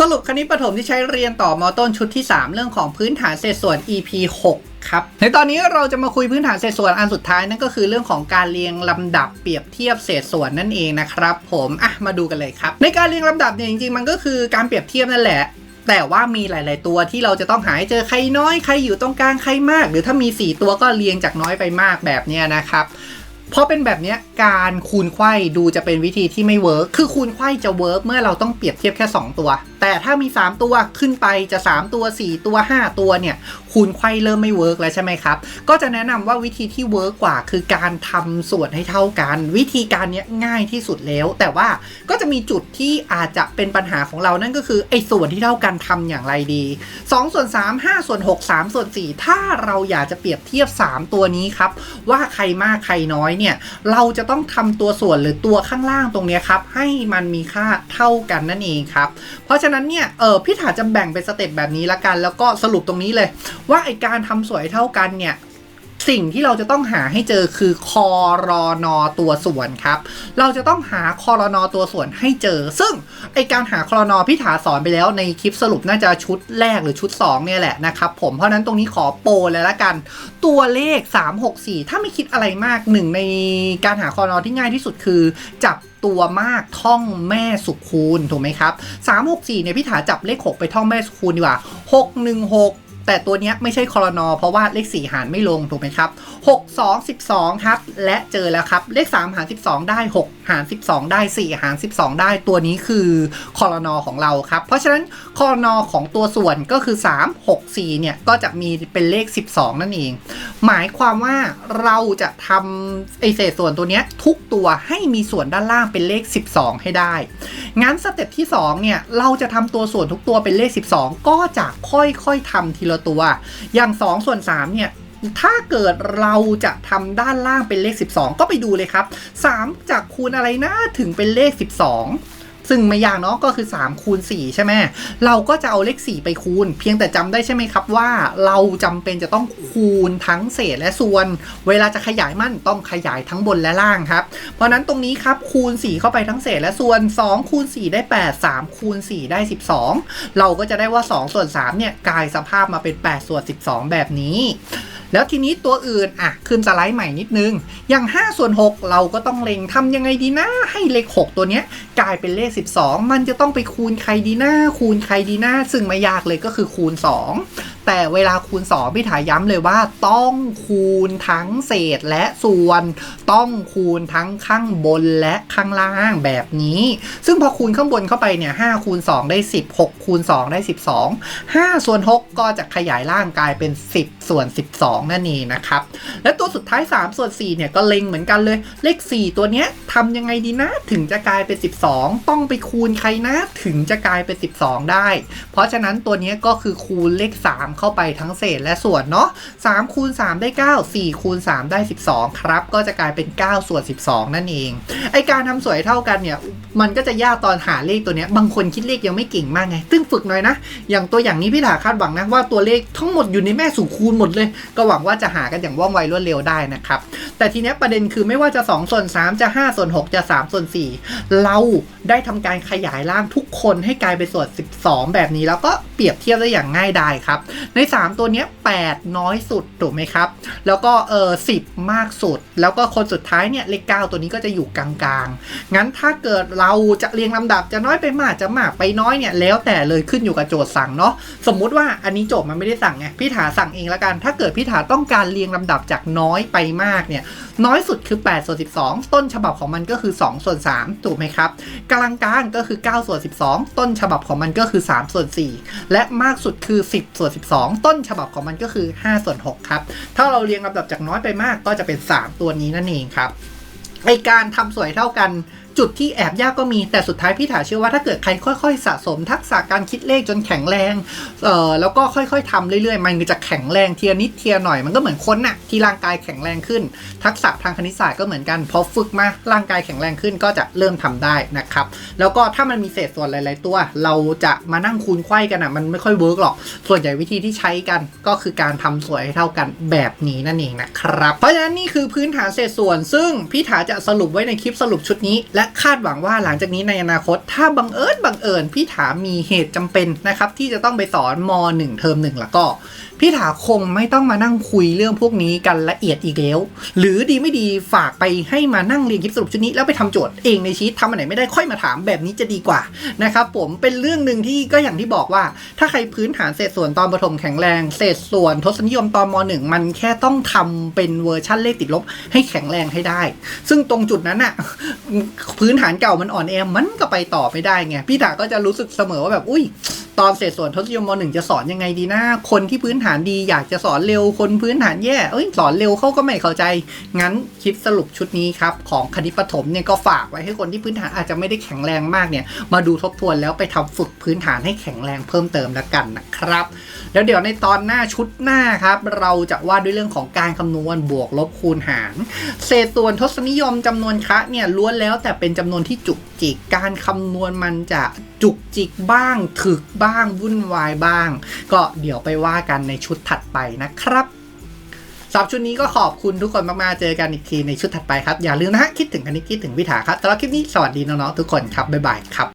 สรุปคณิตประถมที่ใช้เรียนต่อมอต้นชุดที่ 3 เรื่องของพื้นฐานเศษส่วน EP 6 ครับ ในตอนนี้เราจะมาคุยพื้นฐานเศษส่วนอันสุดท้ายนั่นก็คือเรื่องของการเรียงลำดับเปรียบเทียบเศษส่วนนั่นเองนะครับ ผมอะมาดูกันเลยครับ ในการเรียงลำดับเนี่ยจริงๆ มันก็คือการเปรียบเทียบนั่นแหละ แต่ว่ามีหลาย ๆ ตัวที่เราจะต้องหาให้เจอใครน้อยใครอยู่ตรงกลางใครมาก หรือถ้ามี 4 ตัวก็เรียงจากน้อยไปมากแบบเนี้ยนะครับ เพราะเป็นแบบนี้การคูณไข้ดูจะเป็นวิธีที่ไม่เวิร์กคือคูณไข้จะเวิร์กเมื่อเราต้องเปรียบเทียบแค่ 2 ตัว แต่ถ้ามี 3 ตัวขึ้นไปจะ 3 ตัว 4 ตัว 5 ตัวเนี่ยคูณไข้เริ่มไม่เวิร์กแล้วใช่ไหมครับ ก็จะแนะนำว่าวิธีที่เวิร์กกว่า คือการทำส่วนให้เท่ากัน วิธีการนี้ง่ายที่สุดแล้ว แต่ว่าก็จะมีจุดที่อาจจะเป็นปัญหาของเรานั่นก็คือไอ้ส่วนที่เท่ากันทำอย่างไรดี2ส่วน3 5ส่วน6 3ส่วน4ถ้าเราอยากจะเปรียบเทียบ 3 ตัวนี้ครับว่าใครมากใครน้อยเนี่ย เราจะต้องทำตัวส่วนหรือตัวข้างล่างตรงนี้ครับให้มันมีค่าเท่ากันนั่นเองครับ เพราะฉะนั้นเนี่ยเออพี่ถาจะแบ่งเป็นสเต็ปแบบนี้ละกัน แล้วก็สรุปตรงนี้เลย ว่าไอการทำสวยเท่ากันเนี่ย สิ่งที่เราจะต้องหาให้เจอคือคอรอนอตัวส่วนครับ เราจะต้องหาคอรอนอตัวส่วนให้เจอ ซึ่งไอการหาคอรอนอพี่ถาสอนไปแล้วในคลิปสรุปน่าจะชุดแรกหรือชุด 2 เนี่ยแหละนะครับผมเพราะนั้นตรงนี้ขอโปรเลยละกัน ตัวเลข 364 ถ้าไม่คิดอะไรมากหนึ่งในการหาคอรอนอที่ง่ายที่สุดคือจับตัวมากท่องแม่สุคูณถูกไหมครับ364เนี่ยพี่ถาจับเลข 6 ไปท่องแม่สุคูณดีกว่า 616 แต่ตัวเนี้ยไม่ใช่คอรนอเพราะว่าเลข 4 หารไม่ลงถูกไหมครับ 6 2 12 ครับ และเจอแล้วครับ เลข 3 หาร 12 ได้ 6หาร 12 ได้ 4 หาร 12 ได้ตัวนี้คือคอรนอของเราครับ เพราะฉะนั้นคอรนอของตัวส่วนก็คือ 3 6 4 เนี่ย ก็จะมีเป็นเลข 12 นั่นเอง หมายความว่าเราจะทำไอเศษส่วนตัวเนี้ยทุกตัวให้มีส่วนด้านล่างเป็นเลข 12 ให้ได้ งั้นสเต็ปที่ 2 เนี่ย เราจะทำตัวส่วนทุกตัวเป็นเลข 12 ก็จะค่อยๆทำทีละตัว อย่าง 2 ส่วน 3 เนี่ย ถ้าเกิดเราจะทำด้านล่างเป็นเลข 12 ก็ไปดูเลยครับ 3 จากคูณอะไรนะถึงเป็นเลข 12 ซึ่งไม่ยากเนาะก็คือ3คูณ4ใช่ไหมเราก็จะเอาเลข 4 ไปคูณ เพียงแต่จำได้ใช่ไหมครับว่า เราจำเป็นจะต้องคูณทั้งเศษและส่วน เวลาจะขยายมันต้องขยายทั้งบนและล่างครับ เพราะฉะนั้นตรงนี้ครับคูณ 4 เข้าไปทั้งเศษและส่วน 2 คูณ 4 ได้ 8 3 คูณ 4 ได้ 12 เราก็จะได้ว่า 2 ส่วน3เนี่ยกลายสภาพมาเป็น 8 ส่วน 12 แบบนี้แล้วทีนี้ตัวอื่นอะขึ้นสไลด์ใหม่นิดนึง อย่าง5ส่วน6เราก็ต้องเล็งทำยังไงดีนะ ให้เลข 6 ตัวเนี้ยกลายเป็นเลข12 มันจะต้องไปคูณใครดีหน้า คูณใครดีหน้า ซึ่งไม่ยากเลยก็คือคูณ 2 แต่เวลาคูณ 2 พี่ถาย้ำเลยว่าต้องคูณทั้งเศษและส่วน ต้องคูณทั้งข้างบนและข้างล่างแบบนี้ ซึ่งพอคูณข้างบนเข้าไปเนี่ย5คูณ 2 ได้ 10 6คูณ 2 ได้ 12 5 ส่วน 6 ก็จะขยายล่างกลายเป็น 10 ส่วน 12 นั่นเองนะครับ และตัวสุดท้าย 3 ส่วน 4 เนี่ยก็เล็งเหมือนกันเลย เลข 4 ตัวเนี้ยทำยังไงดีนะ ถึงจะกลายเป็น 12 ต้องไปคูณใครนะ ถึงจะกลายเป็น 12 ได้ เพราะฉะนั้นตัวเนี้ยก็คือคูณเลข 3เข้าไปทั้งเศษและส่วนเนาะ3คูณ3ได้ 9 4คูณ3ได้ 12 ครับ ก็จะกลายเป็น 9 ส่วน 12 นั่นเอง ไอการทำสวยเท่ากันเนี่ย มันก็จะยากตอนหาเลขตัวเนี้ย บางคนคิดเลขยังไม่เก่งมากไง ซึ่งฝึกหน่อยนะ อย่างตัวอย่างนี้พี่ถาคาดหวังนะว่าตัวเลขทั้งหมดอยู่ในแม่สู่คูณหมดเลย ก็หวังว่าจะหากันอย่างว่องไวรวดเร็วได้นะครับ แต่ทีเนี้ยประเด็นคือไม่ว่าจะ 2 ส่วน 3 จะ 5 ส่วน 6 จะ 3 ส่วน 4 เราได้ทำการขยายร่างทุกคนให้กลายเป็นส่วน 12 แบบนี้แล้วก็เปรียบเทียบได้อย่างง่ายดายครับใน 3 ตัวเนี้ย8น้อยสุดถูกไหมครับ แล้วก็เออ10มากสุด แล้วก็คนสุดท้ายเนี่ยเลข9ตัวนี้ก็จะอยู่กลางๆ งั้นถ้าเกิดเราจะเรียงลำดับจะน้อยไปมากจะมากไปน้อยเนี่ยแล้วแต่เลยขึ้นอยู่กับโจทย์สั่งเนาะสมมุติว่าอันนี้โจทย์มันไม่ได้สั่งไงพี่ถาสั่งเองละกัน ถ้าเกิดพี่ถาต้องการเรียงลำดับจากน้อยไปมากเนี่ยน้อยสุดคือ8ส่วน12 ต้นฉบับของมันก็คือ 2 ส่วน3ถูกไหมครับกลางกลางก็คือ9ส่วน12 ต้นฉบับของมันก็คือ 3 ส่วน 4 และมากสุดคือ 10ส่วน2 ต้นฉบับของมันก็คือ5ส่วน6ครับถ้าเราเรียงลำดับจากน้อยไปมากก็จะเป็น 3 ตัวนี้นั่นเองครับไอการทำสวยเท่ากัน จุดที่แอบยากก็มีแต่สุดท้ายพี่ถาเชื่อว่าถ้าเกิดใครค่อย ๆ สะสมทักษะการคิดเลขจนแข็งแรงเอ่อแล้วก็ค่อยๆทำเรื่อยๆ มันก็จะแข็งแรงเทียนิดเทียหน่อยมันก็เหมือนคนน่ะที่ร่างกายแข็งแรงขึ้น ทักษะทางคณิตศาสตร์ก็เหมือนกันพอฝึกมาร่างกายแข็งแรงขึ้นก็จะเริ่มทำได้นะครับแล้วก็ถ้ามันมีเศษส่วนหลาย ๆ ตัว เราจะมานั่งคูณไขว้กันอะมันไม่ค่อยเวิร์กหรอกส่วนใหญ่วิธีที่ใช้กันก็คือการทำสวยให้เท่ากันแบบนี้นั่นเองนะครับเพราะฉะนั้นนี่คือพื้นฐานเศษส่วน ซึ่งพี่ถาจะสรุปไว้ในคลิปสรุปชุดนี้และคาดหวังว่าหลังจากนี้ในอนาคต ถ้าบังเอิญบังเอิญพี่ถามีเหตุจำเป็นนะครับ ที่จะต้องไปสอนม .1 เทอมหนึ่งแล้วก็พี่ถาคงไม่ต้องมานั่งคุยเรื่องพวกนี้กันละเอียดอีกแล้ว หรือดีไม่ดีฝากไปให้มานั่งเรียนคลิปสรุปชุดนี้แล้วไปทำโจทย์เองในชีตทำอันไหนไม่ได้ค่อยมาถามแบบนี้จะดีกว่านะครับผมเป็นเรื่องหนึ่งที่ก็อย่างที่บอกว่า ถ้าใครพื้นฐานเศษส่วนตอนประถมแข็งแรง เศษส่วนทศนิยมตอนม .1 มันแค่ต้องทำเป็นเวอร์ชั่นเลขติดลบให้แข็งแรงให้ได้ ซึ่งตรงจุดนั้นน่ะพื้นฐานเก่ามันอ่อนแอมันก็ไปต่อไม่ได้ไงพี่ถาก็จะรู้สึกเสมอว่าแบบอุ้ย ตอนเศษส่วนทศนิยมมหนึ่งจะสอนยังไงดีนะ คนที่พื้นฐานดีอยากจะสอนเร็วคนพื้นฐานแย่เอ้ยสอนเร็วเขาก็ไม่เข้าใจ งั้นคลิปสรุปชุดนี้ครับ ของคณิตปฐมเนี่ยก็ฝากไว้ให้คนที่พื้นฐานอาจจะไม่ได้แข็งแรงมากเนี่ย มาดูทบทวนแล้วไปทำฝึกพื้นฐานให้แข็งแรงเพิ่มเติมแล้วกันนะครับ แล้วเดี๋ยวในตอนหน้าชุดหน้าครับ เราจะว่าด้วยเรื่องของการคำนวณบวกลบคูณหาร เศษส่วนทศนิยมจำนวนคะเนี่ยล้วนแล้วแต่เป็นจำนวนที่จุกจิกการคำนวณมันจะจุกจิกบ้างถึกบ้างวุ่นวายบ้าง ก็เดี๋ยวไปว่ากันในชุดถัดไปนะครับสำหรับชุดนี้ก็ขอบคุณทุกคนมาก ๆ เจอกันอีกทีในชุดถัดไปครับ อย่าลืมนะฮะ คิดถึงกันนิดคิดถึงวิถาครับสำหรับคลิปนี้สวัสดีน้อง ๆ ทุกคนครับ บ๊ายบายครับ